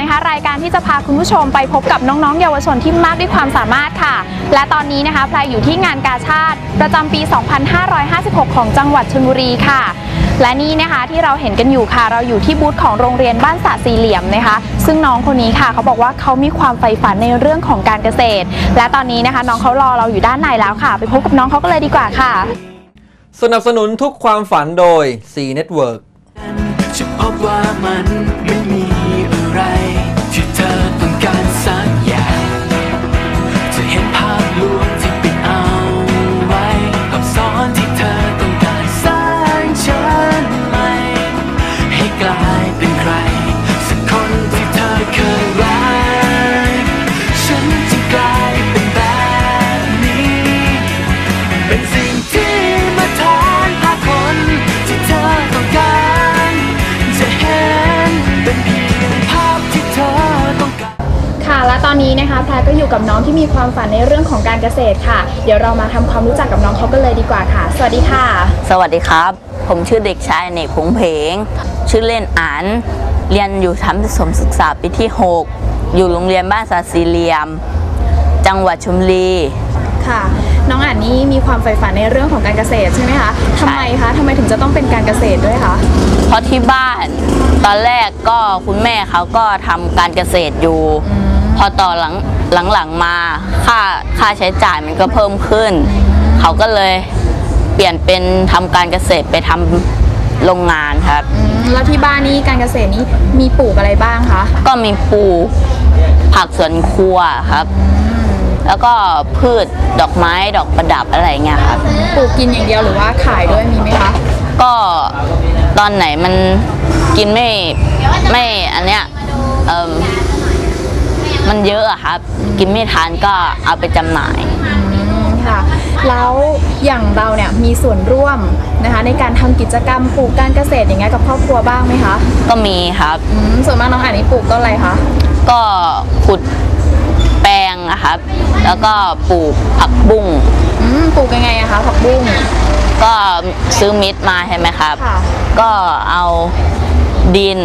นะคะรายการที่จะพาคุณผู้ชมไปพบกับน้องๆ เยาวชนที่มากด้วยความสามารถค่ะ และตอนนี้นะคะพลายอยู่ที่งานกาชาติ ประจำปี 2556 ของจังหวัดชลบุรีค่ะ และนี่นะคะที่เราเห็นกันอยู่ค่ะ เราอยู่ที่บูธของโรงเรียนบ้านสะสี่เหลี่ยมนะคะ ซึ่งน้องคนนี้ค่ะเขาบอกว่าเขามีความใฝ่ฝันในเรื่องของการเกษตร และตอนนี้นะคะน้องเขารอเราอยู่ด้านในแล้วค่ะ ไปพบกับน้องเขากันเลยดีกว่าค่ะ สนับสนุนทุกความฝันโดย C Network จะพบว่ามันไม่มีอะไร ก นนี้นะคะพลายก็อยู่กับน้องที่มีความฝันในเรื่องของการเกษตรค่ะ เดี๋ยวเรามาทำความรู้จักกับน้องเขากันเลยดีกว่าค่ะ สวัสดีค่ะ สวัสดีครับ ผมชื่อเด็กชายเนกผงเพง ชื่อเล่นอานเรียนอยู่ชั้นประถมศึกษาปีที่ 6 อยู่โรงเรียนบ้านสาสีเหลียม จังหวัดชลบุรีค่ะ น้องอ่านนี่มีความใฝ่ฝันในเรื่องของการเกษตรใช่ไหมคะทำไมคะทำไมถึงจะต้องเป็นการเกษตรด้วยคะเพราะที่บ้านตอนแรกก็คุณแม่เขาก็ทำการเกษตรอยู่ พอต่อหลังหลังๆมาค่าค่าใช้จ่ายมันก็เพิ่มขึ้น เขาก็เลยเปลี่ยนเป็นทำการเกษตรไปทำโรงงานครับอืมแล้วที่บ้านนี่การเกษตรนี่มีปลูกอะไรบ้างคะ ก็มีปลูกผักสวนครัวครับ แล้วก็พืชดอกไม้ดอกประดับอะไรเงี้ยครับ ปลูกกินอย่างเดียวหรือว่าขายด้วยมีไหมคะ ก็ตอนไหนมันกินไม่ไม่อันเนี้ยเอม มันเยอะอะครับ กินไม่ทานก็เอาไปจำหน่ายอืมค่ะแล้วอย่างเราเนี่ยมีส่วนร่วมนะคะในการทำกิจกรรมปลูกการเกษตรอย่างเงี้ยกับครอบครัวบ้างไหมคะก็มีครับ อืมส่วนมากน้องอ่านนี่ปลูกต้นอะไรคะก็ขุดแปลงอะครับ แล้วก็ปลูกผักบุ้งอืมปลูกยังไงอะคะผักบุ้ง ก็ซื้อมิตรมาใช่ไหมครับ ค่ะ ก็เอาดิน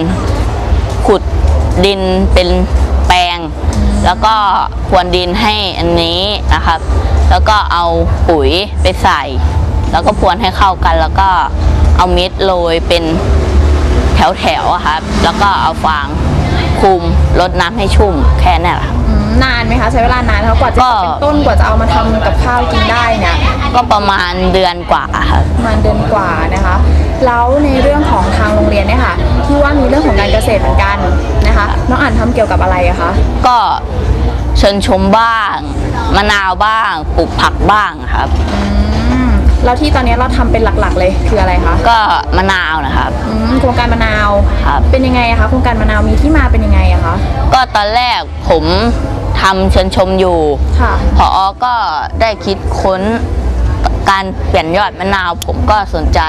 ขุดดินเป็นแปลง แล้วก็พรวนดินให้อันนี้นะครับ แล้วก็เอาปุ๋ยไปใส่ แล้วก็พรวนให้เข้ากัน แล้วก็เอาเม็ดโรยเป็นแถวๆอะครับ แล้วก็เอาฟางคลุมรดน้ำให้ชุ่มแค่นั้นแหละครับ อืมนานไหมคะใช้เวลานานคะกว่าจะก็ เป็นต้นกว่าจะเอามาทำกับข้าวกินได้เนี่ยก็ประมาณเดือนกว่าครับ ประมาณเดือนกว่านะคะ แล้วในเรื่องของทางโรงเรียนเนี่ยค่ะที่ว่ามีเรื่องของการเกษตรเหมือนกันนะคะน้องอ่านทำเกี่ยวกับอะไรอะคะ ก็เชิญชมบ้าง มะนาวบ้างปลูกผักบ้างครับ อืมแล้วที่ตอนนี้เราทำเป็นหลักๆเลยคืออะไรคะก็มะนาวนะครับ อืมโครงการมะนาวครับ เป็นยังไงอะคะโครงการมะนาวมีที่มาเป็นยังไงอะคะก็ตอนแรกผมทำเชิญชมอยู่ ค่ะ พอก็ได้คิดค้นการเปลี่ยนยอดมะนาว ผมก็สนใจ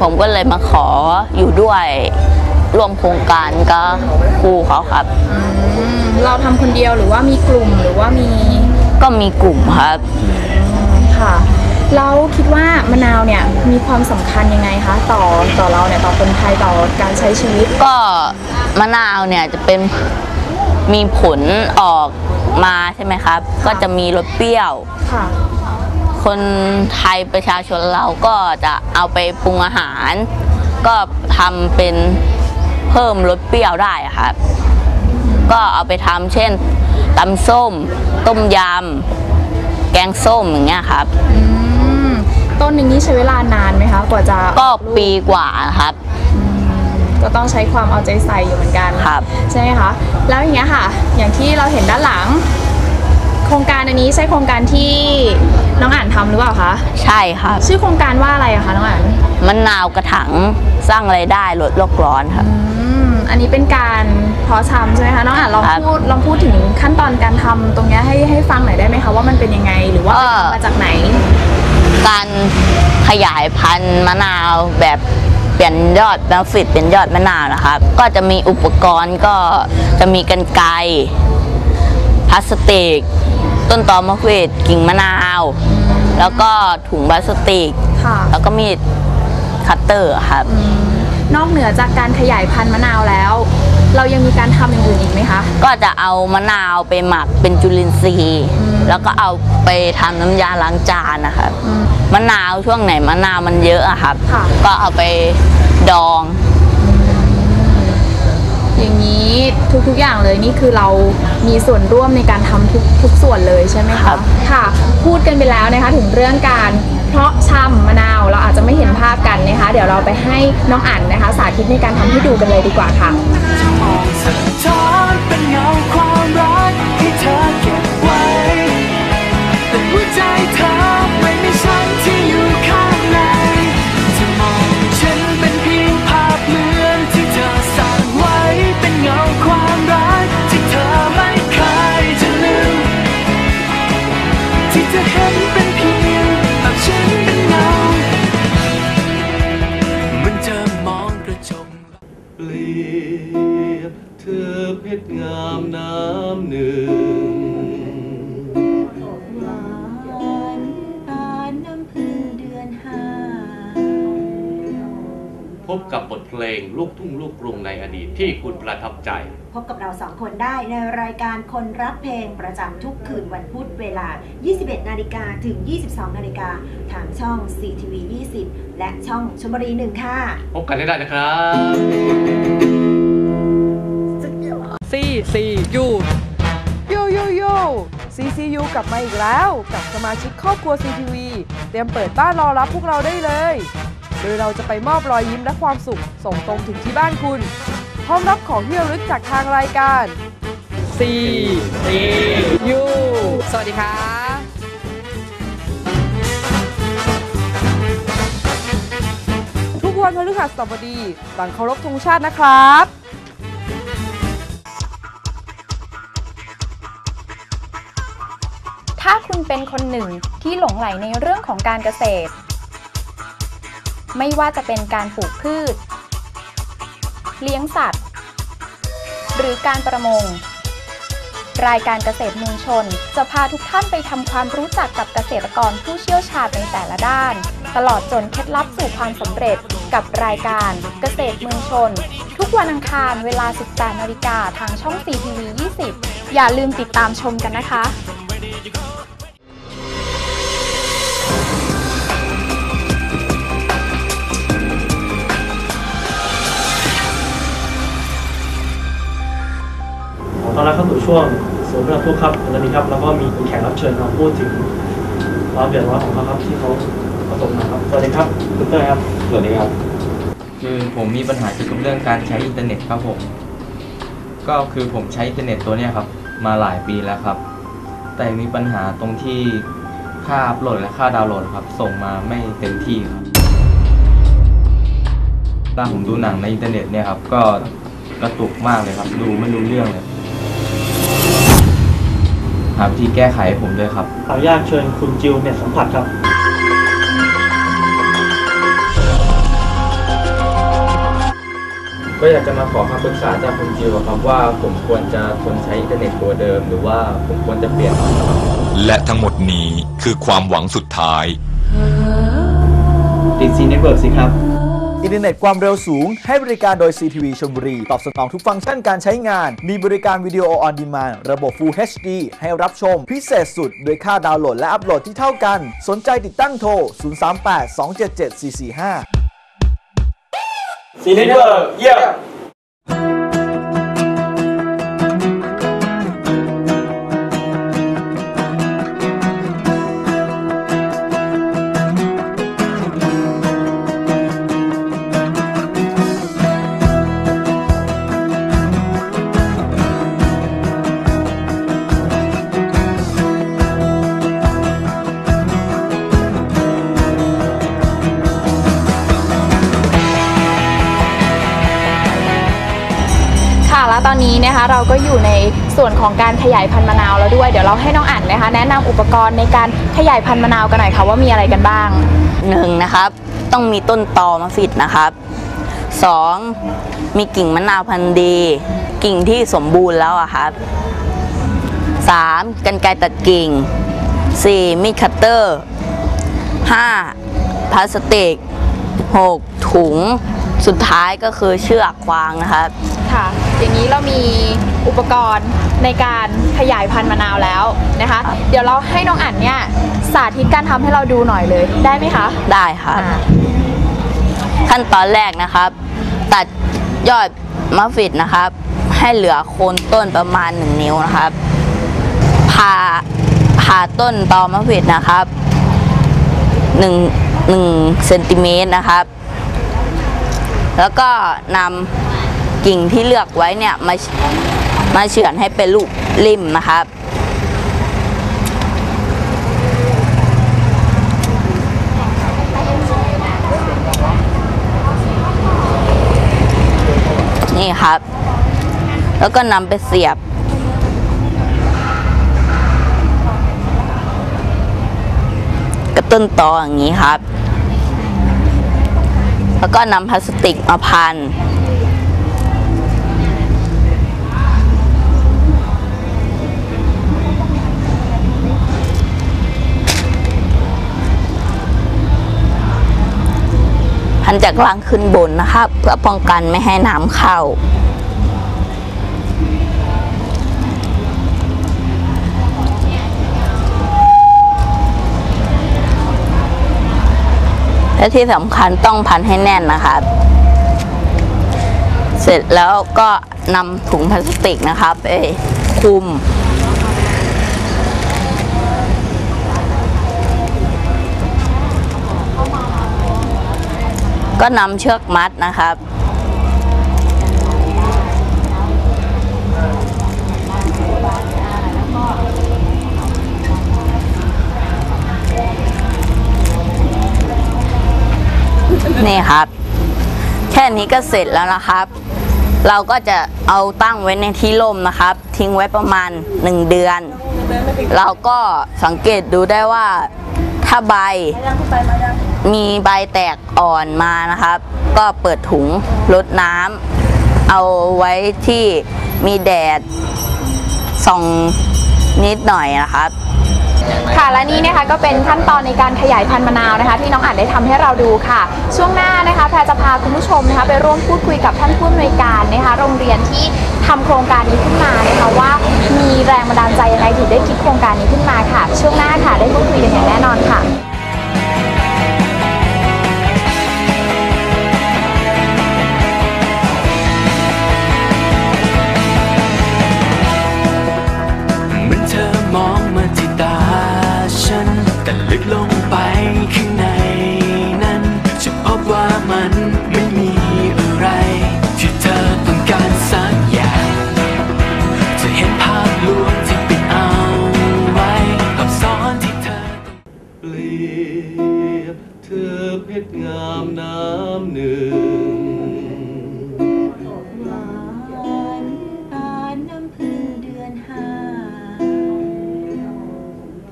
ผมก็เลยมาขออยู่ด้วย ร่วมโครงการกับครูเขาครับ อืมเราทำคนเดียวหรือว่ามีกลุ่มหรือว่ามีก็มีกลุ่มครับ ค่ะแล้วคิดว่ามะนาวเนี่ยมีความสำคัญยังไงคะต่อต่อเราเนี่ยต่อคนไทยต่อการใช้ชีวิต ก็มะนาวเนี่ยจะเป็นมีผลออกมาใช่ไหมครับ ก็จะมีรสเปรี้ยว ค่ะ คนไทยประชาชนเราก็จะเอาไปปรุงอาหาร ก็ทำเป็น เพิ่มรสเปรี้ยวได้อะครับ ก็เอาไปทำเช่นตำส้ม ต้มยำแกงส้มอย่างเงี้ยครับอืมต้นหนึ่งนี่ใช้เวลานานไหมคะกว่าจะก็ออลูปีกว่าครับก็ต้องใช้ความเอาใจใส่อยู่เหมือนกันครับใช่ไหมคะแล้วอย่างเงี้ยค่ะ อย่างที่เราเห็นด้านหลัง โครงการอันนี้ใช่โครงการที่น้องอ่านทำหรือเปล่าคะใช่ครับชื่อโครงการว่าอะไรอะคะน้องอ่านมะนาวกระถังสร้างไรายได้ลดโลกร้อนครับ อืมอันนี้เป็นการเพาะชำใช่ไหมคะน้องอ่านลองครับ พูดลองพูดถึงขั้นตอนการทำตรงเนี้ยให้ให้ฟังหน่อยได้ไหมคะว่ามันเป็นยังไงหรือว่าเอ่อมาจากไหน การขยายพันธุ์มะนาวแบบเปลี่ยนยอดแบฟิตเป็นยอดมะนาวนะครับ ก็จะมีอุปกรณ์ก็จะมีกันไกรพลาสติก ต้นตอมะเขือกิ่งมะนาว แล้วก็ถุงพลาสติก ค่ะแล้วก็มีดคัตเตอร์ครับ นอกเหนือจากการขยายพันธุ์มะนาวแล้ว เรายังมีการทำอย่างอื่นอีกไหมคะ ก็จะเอามะนาวไปหมักเป็นจุลินทรีย์ แล้วก็เอาไปทำน้ำยาล้างจานนะครับอืมมะนาวช่วงไหนมะนาวมันเยอะอะครับ ค่ะ ก็เอาไปดอง อย่างนี้ทุกๆอย่างเลยนี่คือเรามีส่วนร่วมในการทำทุกทุกส่วนเลยใช่ไหมครัคะบค่ะ พูดกันไปแล้วนะคะถึงเรื่องการ เพาะชำมะนาวเราอาจจะไม่เห็นภาพกันนะคะ เดี๋ยวเราไปให้น้องอั๋นนะคะ สาธิตในการทำให้ดูกันเลยดีกว่าค่ะ กทุ่งลูกกรุงในอดีตที่คุณประทับใจ พบกับเราสองคนได้ในรายการคนรักเพลงประจำทุกคืนวันพุธเวลา 21 นาฬิกาถึง 22 นาฬิกาทางช่อง CTV 20 และช่องชมบุรีหนึ่งค่ะ พบกันได้นะครับซีซียูโยโยโย CCU กลับมาอีกแล้ว กับสมาชิกครอบครัว CTV เตรียมเปิดบ้านรอรับพวกเราได้เลย โดยเราจะไปมอบรอยยิ้มและความสุข ส่งตรงถึงที่บ้านคุณ พร้อมรับของที่ระลึกจากทางรายการซีซียูสวัสดีครับทุกวันพฤหัสบดีหลังเคารพธงชาตินะครับ ถ้าคุณเป็นคนหนึ่งที่หลงไหลในเรื่องของการเกษตร ไม่ว่าจะเป็นการปลูกพืช เลี้ยงสัตว์ หรือการประมง รายการเกษตรมืองชน จะพาทุกท่านไปทำความรู้จักกับเกษตรกรผู้เชี่ยวชาญในแต่ละด้าน ตลอดจนเคล็ดลับสู่ความสำเร็จกับรายการเกษตรเมืองชน ทุกวันอังคารเวลา 18นาฬิกาทางช่อง CTV 20 อย่าลืมติดตามชมกันนะคะ รับเข้าสู่ช่วงศูนย์เรื่องทุกครับวันนี้ครับแล้วก็มีแขกรับเชิญมาพูดถึงความเดือดร้อนของเขาครับที่เขาประสบมาครับสวัสดีครับคุณเต้ยครับสวัสดีครับ คือผมมีปัญหาเกี่ยวกับเรื่องการใช้อินเทอร์เน็ตครับผม ก็คือผมใช้อินเทอร์เน็ตตัวเนี้ยครับ มาหลายปีแล้วครับ แต่มีปัญหาตรงที่ค่าอัพโหลดและค่าดาวน์โหลดครับ ส่งมาไม่เต็มที่ครับถ้าผมดูหนังในอินเทอร์เน็ตเนี่ยครับ ก็กระตุกมากเลยครับ ดูไม่รู้เรื่องเลย หาวิธีแก้ไขให้ผมด้วยครับ ขออนุญาตเชิญคุณจิวเน็ตสัมผัสครับก็อยากจะมาขอคำปรึกษาจากคุณจิวครับว่าผมควรจะทนใช้อินเทอร์เน็ตตัวเดิม หรือว่าผมควรจะเปลี่ยน และทั้งหมดนี้คือความหวังสุดท้าย ติดซีเน็ตเวิร์กสิครับอิน เทอร์เน็ตความเร็วสูง ให้บริการโดย CTV ชลบุรี ตอบสนองทุกฟังก์ชันการใช้งาน มีบริการวิดีโอออนดีมานระบบ Full HD ให้รับชม พิเศษสุด โดยค่าดาวน์โหลดและอัปโหลดที่เท่ากัน สนใจติดตั้งโทร 038 277 445 ซีเน็ตเวิร์กเยี่ยม นะคะ เราก็อยู่ในส่วนของการขยายพันธุ์มะนาวแล้วด้วย เดี๋ยวเราให้น้องอั๋นนะคะ แนะนำอุปกรณ์ในการขยายพันธุ์มะนาวกันหน่อยค่ะว่ามีอะไรกันบ้าง หนึ่งนะครับ ต้องมีต้นตอมาฟิดนะครับสองมีกิ่งมะนาวพันธุ์ดี กิ่งที่สมบูรณ์แล้วอะครับสามกันไกรตัดกิ่งสี่มีดคัตเตอร์ห้าพลาสติกหกถุง สุดท้ายก็คือเชือกควางนะครับ ค่ะ อย่างนี้เรามีอุปกรณ์ในการขยายพันธุ์มะนาวแล้วนะคะ เดี๋ยวเราให้น้องอั๋นเนี่ยสาธิตการทำให้เราดูหน่อยเลยได้ไหมคะได้ครับขั้นตอนแรกนะครับ ตัดยอดมะฟิดนะครับ ให้เหลือโคนต้นประมาณ 1 นิ้วนะครับผ่าผ่าต้นตอมะฟิดนะครับ1 1เซนติเมตรนะครับ แล้วก็นำกิ่งที่เลือกไว้เนี่ยมามาเฉือนให้เป็นลูกริมนะครับนี่ครับ แล้วก็นำไปเสียบ กระต้นตออย่างนี้ครับ แล้วก็นำพลาสติกมาพัน พันจากล่างขึ้นบนนะครับ เพื่อป้องกันไม่ให้น้ำเข้า และที่สำคัญต้องพันให้แน่นนะครับ เสร็จแล้วก็นำถุงพลาสติกนะครับไปคลุม ก็นำเชือกมัดนะครับ นี่ครับ แค่นี้ก็เสร็จแล้วนะครับ เราก็จะเอาตั้งไว้ในที่ร่มนะครับ ทิ้งไว้ประมาณ 1 เดือน เราก็สังเกตดูได้ว่าถ้าใบมีใบแตกอ่อนมานะครับ ก็เปิดถุงลดน้ำเอาไว้ที่มีแดดส่องนิดหน่อยนะครับ ค่ะและนี่นะคะก็เป็นขั้นตอนในการขยายพันธุ์มะนาวนะคะ ที่น้องอั๋นได้ทำให้เราดูค่ะ ช่วงหน้านะคะแพรจะพาคุณผู้ชมนะคะ ไปร่วมพูดคุยกับท่านผู้อำนวยการนะคะ โรงเรียนที่ทำโครงการนี้ขึ้นมานะคะว่ามีแรงบันดาลใจยังไงถึงได้คิดโครงการนี้ขึ้นมาค่ะ ช่วงหน้าค่ะได้พูดคุยกันอย่างแน่นอนค่ะ แต่ลึกลงไปข้างในนั้น จะพบว่ามันไม่มีอะไร ที่เธอต้องการสักอย่าง จะเห็นภาพลวงที่ปิดเอาไว้กับซ้อนที่เธอเปรียบเธอเพชรงามน้ำหนึ่ง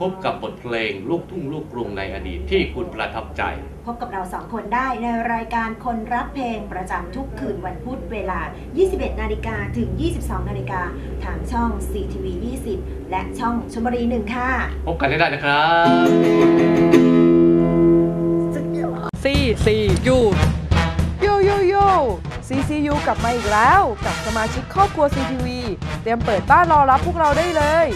พบกับบทเพลงลูกทุ่งลูกกรุงในอดีตที่คุณประทับใจ พบกับเราสองคนได้ในรายการคนรักเพลงประจำทุกคืนวันพุธเวลา 21 นาฬิกาถึง 22 นาฬิกาทางช่อง CTV 20 และช่องชมบุรี1ค่ะ พบกันให้ได้นะครับซีซียูโยโยโย่ CCU กลับมาอีกแล้ว กับสมาชิกครอบครัว CTV เตรียมเปิดบ้านรอรับพวกเราได้เลย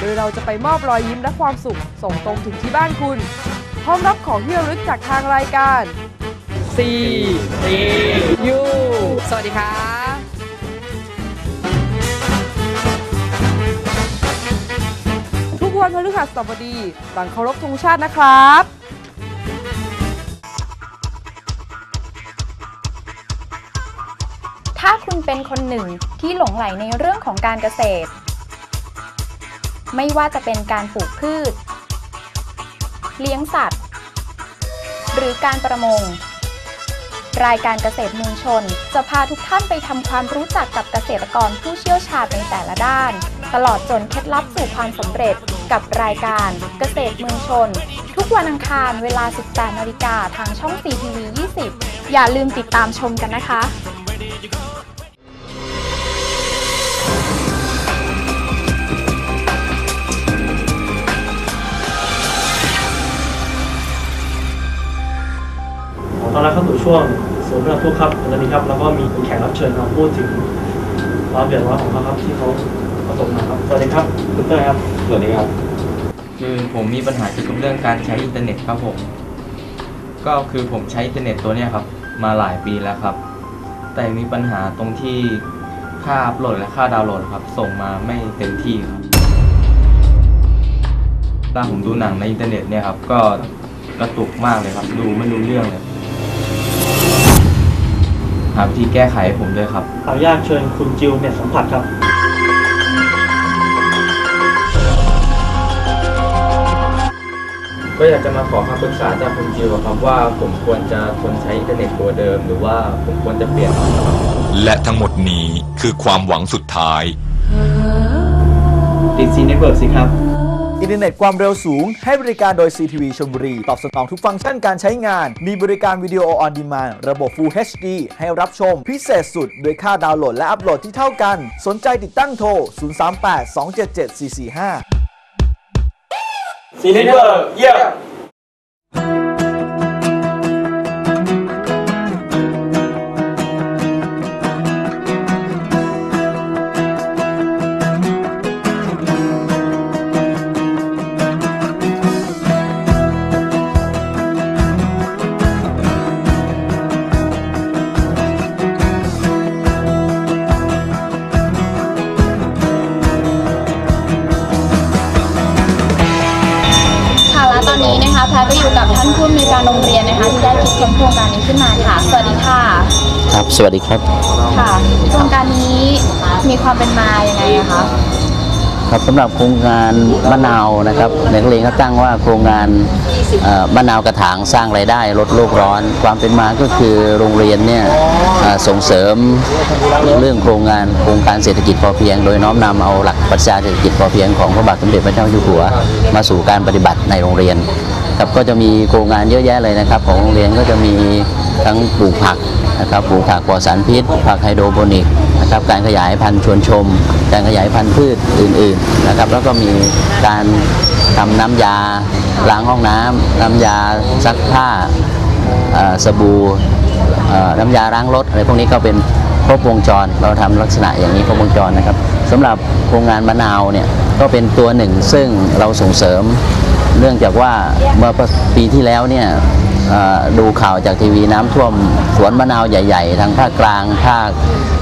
โดยเราจะไปมอบรอยยิ้มและความสุข ส่งตรงถึงที่บ้านคุณ พร้อมรับของที่ระลึกจากทางรายการซีซียูสวัสดีครับทุกวันพฤหัสบดีหลังเคารพธงชาตินะครับถ้าคุณเป็นคนหนึ่งที่หลงไหลในเรื่องของการเกษตร ไม่ว่าจะเป็นการปลูกพืช เลี้ยงสัตว์ หรือการประมง รายการเกษตรมืองชน จะพาทุกท่านไปทำความรู้จักกับเกษตรกรผู้เชี่ยวชาญในแต่ละด้าน ตลอดจนเคล็ดลับสู่ความสำเร็จกับรายการเกษตรมืองชน ทุกวันอังคารเวลา 18นาฬิกาทางช่อง CTV 20 อย่าลืมติดตามชมกันนะคะ ขอต้อนรับเข้าสู่ช่วงสมรับทุกครับวันนี้ครับแล้วก็มีแขกรับเชิญมาพูดถึงความเดือดร้อนของเขาครับที่เขาประสบมาครับสวัสดีครับคุณเต้ยครับสวัสดีครับ คือผมมีปัญหาเกี่ยวกับเรื่องการใช้อินเทอร์เน็ตครับผม ก็คือผมใช้อินเทอร์เน็ตตัวเนี้ยครับ มาหลายปีแล้วครับ แต่มีปัญหาตรงที่ค่าอัพโหลดและค่าดาวน์โหลดครับ ส่งมาไม่เต็มที่ครับถ้าผมดูหนังในอินเทอร์เน็ตเนี่ยครับ ก็กระตุกมากเลยครับ ดูไม่รู้เรื่องเลย หาวิธีแก้ไขให้ผมด้วยครับ ขออนุญาตเชิญคุณจิวเน็ตสัมผัสครับ ก็อยากจะมาขอคำปรึกษาจากคุณจิวครับว่าผมควรจะทนใช้อินเทอร์เน็ตตัวเดิม หรือว่าผมควรจะเปลี่ยนและทั้งหมดนี้คือความหวังสุดท้าย ดีซีเน็ตเวิร์กสิครับ อินเทอร์เน็ตความเร็วสูง ให้บริการโดย CTV ชลบุรี ตอบสนองทุกฟังก์ชันการใช้งาน มีบริการวิดีโอออนดีมานระบบ Full HD ให้รับชม พิเศษสุด โดยค่าดาวน์โหลดและอัปโหลดที่เท่ากัน สนใจติดตั้งโทร 038 277 445ซีเน็ตเวอร์เยี่ยมานผู้อำนวยการโรงเรียนนะคะที่ได้คิดค้นโครงการนี้ขึ้นมาค่ะ สวัสดีค่ะ ครับ สวัสดีครับ ค่ะ โครงการนี้มีความเป็นมายังไงอะคะ ครับสำหรับโครงการมะนาวนะครับนักเรียนเขาตั้งว่าโครงงานเอ่อมะนาวกระถางสร้างรายได้ลดโลกร้อน ความเป็นมาก็คือโรงเรียนเนี่ยเอ่อส่งเสริมเรื่องโครงงานโครงการเศรษฐกิจพอเพียง โดยน้อมนำเอาหลักปรัชญาเศรษฐกิจพอเพียงของพระบาทสมเด็จพระเจ้าอยู่หัว มาสู่การปฏิบัติในโรงเรียน ครับก็จะมีโครงงานเยอะแยะเลยนะครับ ของโรงเรียนก็จะมีทั้งปลูกผักนะครับปลูกผักปลอดสารพิษ ผักไฮโดรโปนิกนะครับการขยายพันธุ์ชวนชม การขยายพันธุ์พืชอื่นๆนะครับแล้วก็มีการทำน้ำยาล้างห้องน้ำน้ำยาซักผ้าสบู่น้ำยาล้างรถอะไรพวกนี้ก็เป็นครบวงจรเราทำลักษณะอย่างนี้ครบวงจรนะครับสำหรับโครงงานมะนาวเนี่ยก็เป็นตัวหนึ่งซึ่งเราส่งเสริม เนื่องจากว่าเมื่อปีที่แล้วเนี่ยดูข่าวจากทีวีน้ำท่วมสวนมะนาวใหญ่ ๆ ทางภาคกลางภาค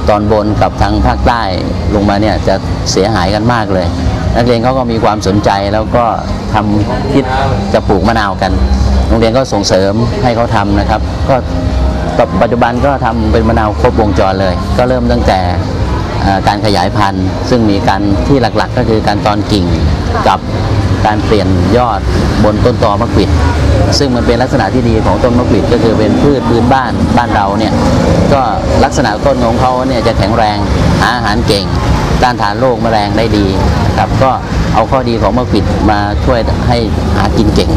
ตอนบนกับทางภาคใต้ลงมาเนี่ยจะเสียหายกันมากเลย นักเรียนเขาก็มีความสนใจแล้วก็ทำคิดจะปลูกมะนาวกันโรงเรียนก็ส่งเสริมให้เขาทำนะครับ ก็ปัจจุบันก็ทำเป็นมะนาวครบวงจรเลย ก็เริ่มตั้งแต่การขยายพันธุ์ ซึ่งมีการที่หลักๆ ก็คือการตอนกิ่งกับ การเปลี่ยนยอดบนต้นตอมะกวิดซึ่งมันเป็นลักษณะที่ดีของต้นมะกวิดก็คือเป็นพืชพื้นบ้านบ้านเราเนี่ยก็ลักษณะต้นของเขาเนี่ยจะแข็งแรงหาอาหารเก่งต้านทานโรคแมลงได้ดีนะครับก็เอาข้อดีของมะกวิดมาช่วยให้หากินเก่ง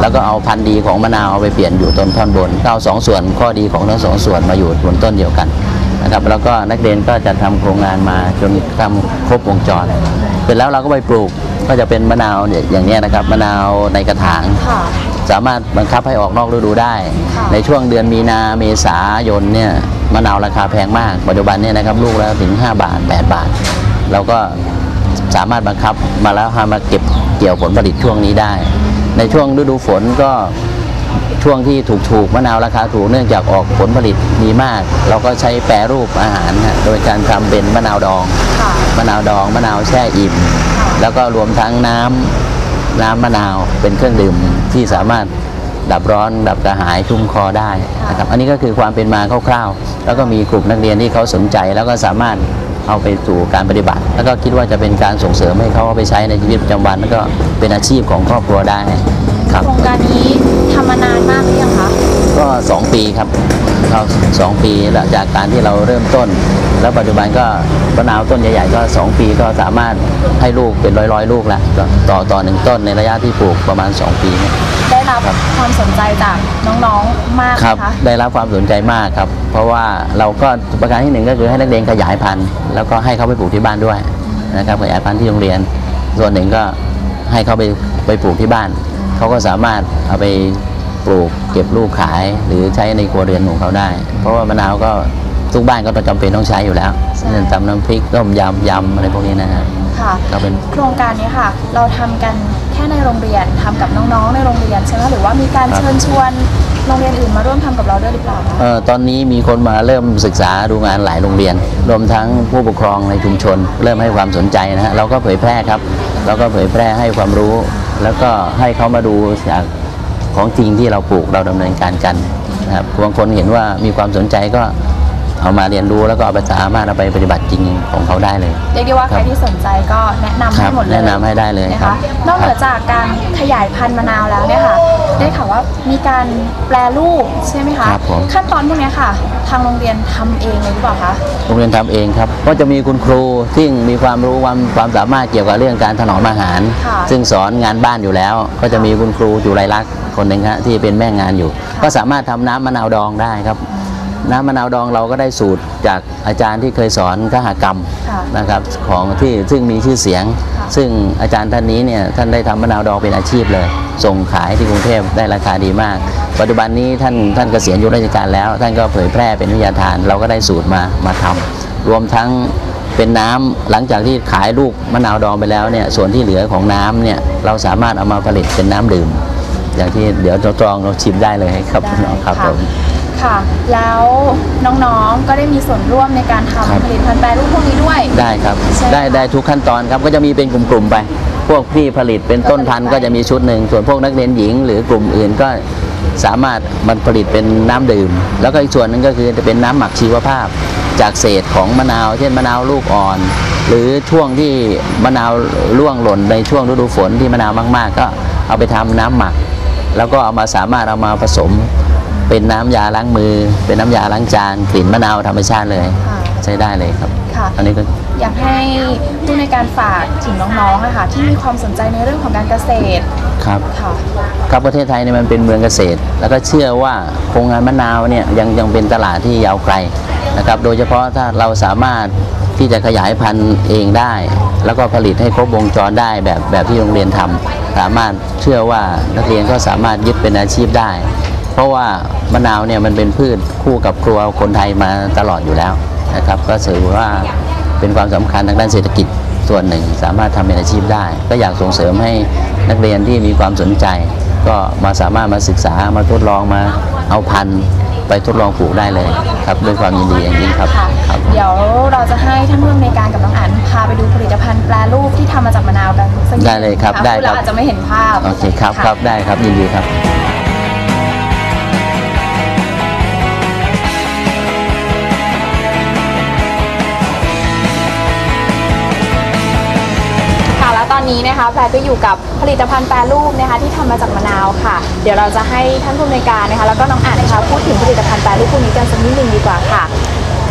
แล้วก็เอาพันธุ์ดีของมะนาวเอาไปเปลี่ยนอยู่ต้นท่อนบนก็เอาสองส่วนข้อดีของทั้งสองส่วนมาอยู่บนต้นเดียวกันนะครับแล้วก็นักเรียนก็จะทำโครงงานมาจนทำครบวงจรเสร็จแล้วเราก็ไปปลูก ก็จะเป็นมะนาวเนี่ยอย่างเนี้ยนะครับมะนาวในกระถาง ค่ะ สามารถบังคับให้ออกนอกฤดูได้ในช่วงเดือนมีนาเมษายนเนี่ยมะนาวราคาแพงมาก ปัจจุบันเนี่ยนะครับลูกแล้วถึง 5 บาท 8 บาท เราก็สามารถบังคับมาแล้วหามาเก็บเกี่ยวผลผลิตช่วงนี้ได้ ในช่วงฤดูฝนก็ช่วงที่ถูกๆมะนาวราคาถูกเนื่องจากออกผลผลิตดีมาก เราก็ใช้แปรรูปอาหารฮะโดยการทำเป็นมะนาวดองมะนาวดองมะนาวแช่อิ่ม แล้วก็รวมทั้งน้ำน้ำมะนาวเป็นเครื่องดื่มที่สามารถดับร้อนดับกระหายชุ่มคอได้นะครับอันนี้ก็คือความเป็นมาคร่าวๆ แล้วก็มีกลุ่มนักเรียนที่เขาสนใจ แล้วก็สามารถเอาไปสู่การปฏิบัติ แล้วก็คิดว่าจะเป็นการส่งเสริมให้เขาเอาไปใช้ในชีวิตประจำวันแล้วก็เป็นอาชีพของครอบครัวได้ครับโครงการนี้ทำมานานมากหรือยังคะก็ 2 ปีครับเราสองปีหลังจากการที่เราเริ่มต้น แล้วปัจจุบันก็มะนาวต้นใหญ่ๆก็ 2 ปีก็สามารถให้ลูกเป็นร้อยๆ ลูกแล้วก็ต่อต่อหนึ่งต้นในระยะที่ปลูกประมาณ 2 ปีเนี่ย ได้รับความสนใจจากน้องๆมากคไหรัมบคะได้รับความสนใจมากครับ เพราะว่าเราก็ประการที่หนึ่งก็คือให้นักเรียนขยายพันธุ์ แล้วก็ให้เขาไปปลูกที่บ้านด้วยนะครับขยายพันธุ์ที่โรงเรียน ส่วนหนึ่งก็ให้เขาไปไปปลูกที่บ้าน เขาก็สามารถเอาไปปลูกเก็บลูกขายหรือใช้ในครัวเรือนของเขาได้ เพราะว่ามะนาวก็ ทุกบ้านก็ต้องจำเป็นต้องใช้อยู่แล้วเช่นตำน้ำพริกต้มยำยำอะไรพวกนี้นะฮะค่ะ ก็เป็น โครงการนี้ค่ะ เราทำกันแค่ในโรงเรียนทำกับน้องๆ ในโรงเรียนใช่ไหมหรือว่ามีการครับ เชิญชวนโรงเรียนอื่นมาร่วมทำกับเราด้วยหรือเปล่าคะเอ่อตอนนี้มีคนมาเริ่มศึกษาดูงานหลายโรงเรียน รวมทั้งผู้ปกครองในชุมชน เริ่มให้ความสนใจนะฮะเราก็เผยแพร่ครับ เราก็เผยแพร่ให้ความรู้ แล้วก็ให้เขามาดูจากของจริงที่เราปลูกเราดำเนินการกันนะครับบางคนเห็นว่ามีความสนใจก็ เอามาเรียนรู้แล้วก็เอาไปสามารถเอาไปปฏิบัติจริงของเขาได้เลย เรียกได้ว่าใครที่สนใจก็แนะนำครัให้บหมดเลยแนะนำให้ได้เลยนะครัคะบ นอกเหนือจากการขยายพันธุ์มะนาวแล้วเนี่ยค่ะ ได้ข่าวว่ามีการแปลรูปใช่ไหมคะ ครับผม ขั้นตอนพวกเนี้ยค่ะ ทางโรงเรียนทำเองเลยหรือเปล่าคะ โรงเรียนทำเองครับ ก็จะมีคุณครูที่มีความรู้ความความสามารถเกี่ยวกับเรื่องการถนอมอาหาร ค่ะ ซึ่งสอนงานบ้านอยู่แล้ว ก็จะมีคุณครูจุไรลักษณ์คนหนึ่งฮะที่เป็นแม่งานอยู่ ก็สามารถทำน้ำมะนาวดองได้ครับ น้ำมะนาวดองเราก็ได้สูตรจากอาจารย์ที่เคยสอนคหกรรมค่ะนะครับของที่ซึ่งมีชื่อเสียง ซึ่งอาจารย์ท่านนี้เนี่ยท่านได้ทำมะนาวดองเป็นอาชีพเลย ส่งขายที่กรุงเทพได้ราคาดีมาก ปัจจุบันนี้ท่านท่านเกษียณอายุราชการแล้ว ท่านก็เผยแพร่เป็นวิทยาทาน เราก็ได้สูตรมามาทำรวมทั้งเป็นน้ำหลังจากที่ขายลูกมะนาวดองไปแล้วเนี่ยส่วนที่เหลือของน้ำเนี่ยเราสามารถเอามาผลิตเป็นน้ำดื่ม อย่างที่เดี๋ยวจองเราชิมได้เลยครับได้พี่น้องครับค่ะผม ค่ะ แล้วน้องๆก็ได้มีส่วนร่วมในการครับ ทำผลิตภัณฑ์แปรรูปพวกนี้ด้วย ได้ครับ ใช่ได้ได้ทุกขั้นตอนครับ ก็จะมีเป็นกลุ่มๆไป พวกพี่ผลิตเป็นต้นพันธุ์ก็จะมีชุดหนึ่ง ส่วนพวกนักเรียนหญิง หรือกลุ่มอื่นก็สามารถมันผลิตเป็นน้ำดื่ม แล้วก็อีกส่วนหนึ่งก็คือจะเป็นน้ำหมักชีวภาพ จากเศษของมะนาว เช่นมะนาวลูกอ่อน หรือช่วงที่มะนาวร่วงหล่นในช่วงฤดูฝนที่มะนาวมาก ๆ ก็เอาไปทำน้ำหมัก แล้วก็เอามาสามารถเอามาผสม เป็นน้ำยาล้างมือ เป็นน้ำยาล้างจานกลิ่นมะนาวธรรมชาติเลยค่ะใช้ได้เลยครับค่ะอันนี้ก็อยากให้ผู้ในการฝากถึงน้องๆอะค่ะที่มีความสนใจในเรื่องของการเกษตรครับค่ะครับประเทศไทยเนี่ยมันเป็นเมืองเกษตร แล้วก็เชื่อว่าโครงงานมะนาวเนี่ยยังยังเป็นตลาดที่ยาวไกลนะครับ โดยเฉพาะถ้าเราสามารถที่จะขยายพันธุ์เองได้ แล้วก็ผลิตให้ครบวงจรได้แบบแบบที่โรงเรียนทำสามารถเชื่อว่านักเรียนก็สามารถยึดเป็นอาชีพได้ เพราะว่ามะนาวเนี่ยมันเป็นพืชคู่กับครัวคนไทยมาตลอดอยู่แล้วนะครับ ก็ถือว่าเป็นความสำคัญทางด้านเศรษฐกิจส่วนหนึ่ง สามารถทำเป็นอาชีพได้ ก็อยากส่งเสริมให้นักเรียนที่มีความสนใจ ก็มาสามารถมาศึกษามาทดลองมาเอาพันธุ์ไปทดลองปลูกได้เลยครับด้วยความยินดีอย่างยิ่งครับค่ะครับ เดี๋ยวเราจะให้ท่านผู้อำนวยการกับน้องอันพาไปดูผลิตภัณฑ์แปรรูปที่ทำมาจากมะนาวกันสักนิได้เลยครับนะะได้ครับพูเราอาจจะไม่เห็นภาพโอเคครับะครับได้ครับยินดีครับ นนี้นะคะแพรก็อยู่กับผลิตภัณฑ์แปรรูปนะคะที่ทำมาจากมะนาวค่ะ เดี๋ยวเราจะให้ท่านผู้อำนวยการนะคะ แล้วก็น้องอ่านนะคะพูดถึงผลิตภัณฑ์แปรรูปพวกนี้กันสักนิดนึงดีกว่าค่ะ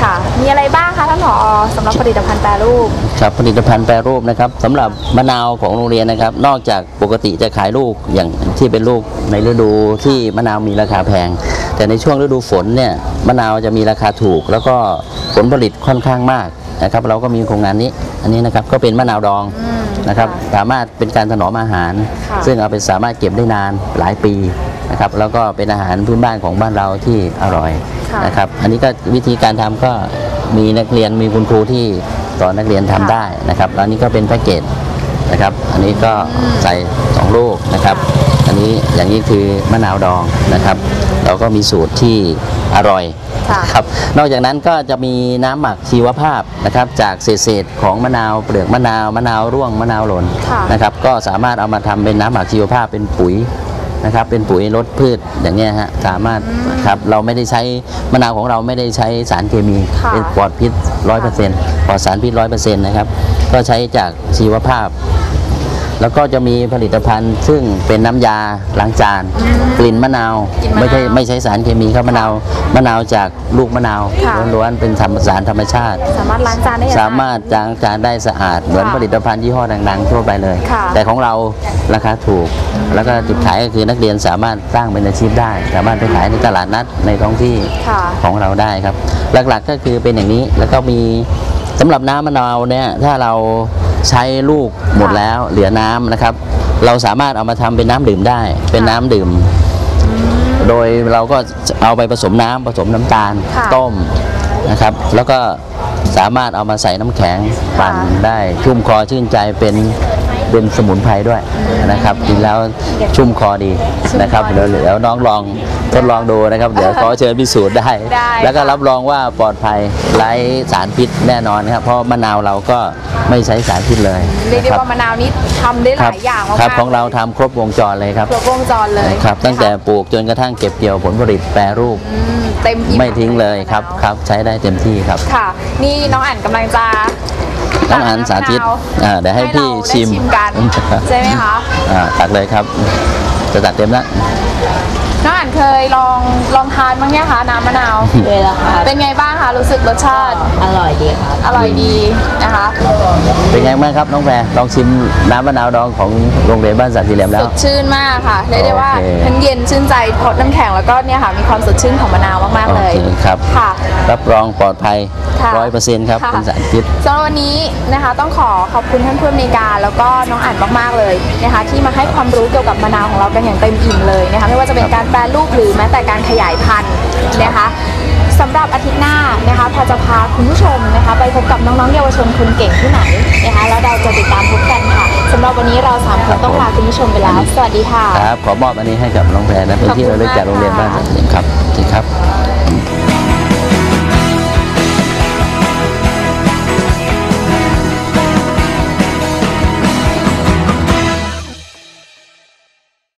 ค่ะ มีอะไรบ้างคะท่านผอสำหรับผลิตภัณฑ์แปรรูป ครับผลิตภัณฑ์แปรรูปนะครับสำหรับมะนาวของโรงเรียนนะครับ นอกจากปกติจะขายลูกอย่างที่เป็นลูกในฤดูที่มะนาวมีราคาแพง แต่ในช่วงฤดูฝนเนี่ยมะนาวจะมีราคาถูก แล้วก็ผลผลิตค่อนข้างมากนะครับ เราก็มีโครงงานนี้ อันนี้นะครับก็เป็นมะนาวดอง นะครับสามารถเป็นการถนอมอาหารค่ะซึ่งเอาไปสามารถเก็บได้นานหลายปีนะครับแล้วก็เป็นอาหารพื้นบ้านของบ้านเราที่อร่อยค่ะนะครับอันนี้ก็วิธีการทำก็มีนักเรียนมีคุณครูที่สอนนักเรียนทำได้นะครับแล้วอันนี้ก็เป็นแพ็กเกจนะครับอันนี้ก็ใส่สองลูกนะครับอันนี้อย่างนี้คือมะนาวดองนะครับ เราก็มีสูตรที่อร่อย ค่ะครับนอกจากนั้นก็จะมีน้ำหมักชีวภาพนะครับจากเศษๆของมะนาวเปลือกมะนาวมะนาวร่วงมะนาวหล่นค่ะนะครับก็สามารถเอามาทำเป็นน้ำหมักชีวภาพเป็นปุ๋ยนะครับเป็นปุ๋ยลดพืชอย่างเงี้ยฮะสามารถครับเราไม่ได้ใช้มะนาวของเราไม่ได้ใช้สารเคมีค่ะเป็นปลอดพิษร้อยเปอร์เซ็นต์ปลอดสารพิษร้อยเปอร์เซ็นต์นะครับก็ใช้จากชีวภาพ แล้วก็จะมีผลิตภัณฑ์ ซึ่งเป็นน้ำยาล้างจาน กลิ่นมะนาวกลิ่นมะนาวไม่ใช่ไม่ใช้สารเคมีครับมะนาวมะนาวจากลูกมะนาวค่ะ ล้วนๆเป็นธรรมสารธรรมชาติ สามารถล้างจานได้อย่างสามารถล้างจานได้สะอาดเหมือนค่ะผลิตภัณฑ์ยี่ห้อดังๆทั่วไปเลย ค่ะ แต่ของเราราคาถูก แล้วก็จุดขายก็คือนักเรียนสามารถสร้างเป็นอาชีพได้ สามารถไปขายในตลาดนัดในท้องที่ ค่ะ ของเราได้ครับ หลักๆก็คือเป็นอย่างนี้แล้วก็มีสำหรับน้ำมะนาวเนี่ยถ้าเรา ใช้ลูกหมดแล้วเหลือน้ำนะครับ เราสามารถเอามาทำเป็นน้ำดื่มได้ เป็นน้ำดื่ม โดยเราก็เอาไปผสมน้ำผสมน้ำตาลค่ะต้มนะครับ แล้วก็สามารถเอามาใส่น้ำแข็งปั่นได้ชุ่มคอชื่นใจเป็นเป็นสมุนไพรด้วยนะครับกินแล้วชุ่มคอดีนะครับเดี๋ยวเดี๋ยวน้องลอง ทดลองดูนะครับ เดี๋ยวขอเชิญพิสูจน์ได้ได้แล้วก็ค่ะรับรองว่าปลอดภัยไร้สารพิษแน่นอนครับ เพราะมะนาวเราก็ไม่ใช้สารพิษเลยเรียกได้นะครับว่ามะนาวนี้ทำได้หครัลายอย่างมากๆครับของเราทำครบวงจรเลยครับครบวงจรเลยครับ ตั้งแต่ปลูกจนกระทั่งเก็บเกี่ยวผลผลิตแปรรูปอืมเต็มอิ่มไม่ทิ้งเลยครับครับใช้ได้เต็มที่ครับค่ะ นี่น้องอ่านกำลังจะต้องอ่านสาธิตอ่าเดี๋ยวให้พี่เราได้ชิมกันใช่ไหมคะอ่าตักเลยครับ จะตักเต็มแล้ว ลองลองทานบ้างเนี่ยคะน้ำมะนาวเคยแล้วครับเป็นไงบ้างคะรู้สึกรสชาติ อร่อยดีครับ อร่อยดีนะคะ เป็นไงบ้างครับน้องแพรลองชิมน้ำมะนาวดองของโรงเรียนบ้านสันติเหลี่ยมแล้สวดชื่นมากค่ะเรียกได้ว่าโอเค ทั้งเย็นชื่นใจเพราะน้ำแข็งแล้วก็เนี่ยค่ะมีความสดชื่นของมะนาวมากโอๆเลยเคครับ ค่ะ รับรองปลอดภัยค่ะร้อยเปอร์เซ็นต์ครับค่ะเป็นสารพิษสำหรับวันนี้นะคะต้องขอขอบคุณท่านผู้อำนวยการแล้วก็น้องอ่านมากๆเลยนะคะ ที่มาให้ความรู้เกี่ยวกับมะนาวของเรากันอย่างเต็มอิ่มเลยนะคะ ไม่ว่าจะเป็นการแปรรูปหรือแม้แต่การขยายพันธุ์นะคะ สำหรับอาทิตย์หน้านะคะพอจะพาคุณผู้ชมนะคะ ไปพบกับน้องๆเยาวชนคนเก่งที่ไหนนะคะแล้วเราจะติดตามพบกันค่ะสำหรับวันนี้เราสามคนต้องลาคุณผู้ชมไปแล้ว สวัสดีค่ะ ครับ ขอมอบอันนี้ให้กับน้องแพรนะเป็นที่เระลึกจากโรงเรียนบ้านสันติเหลี่ยมครับสวัสดีครับ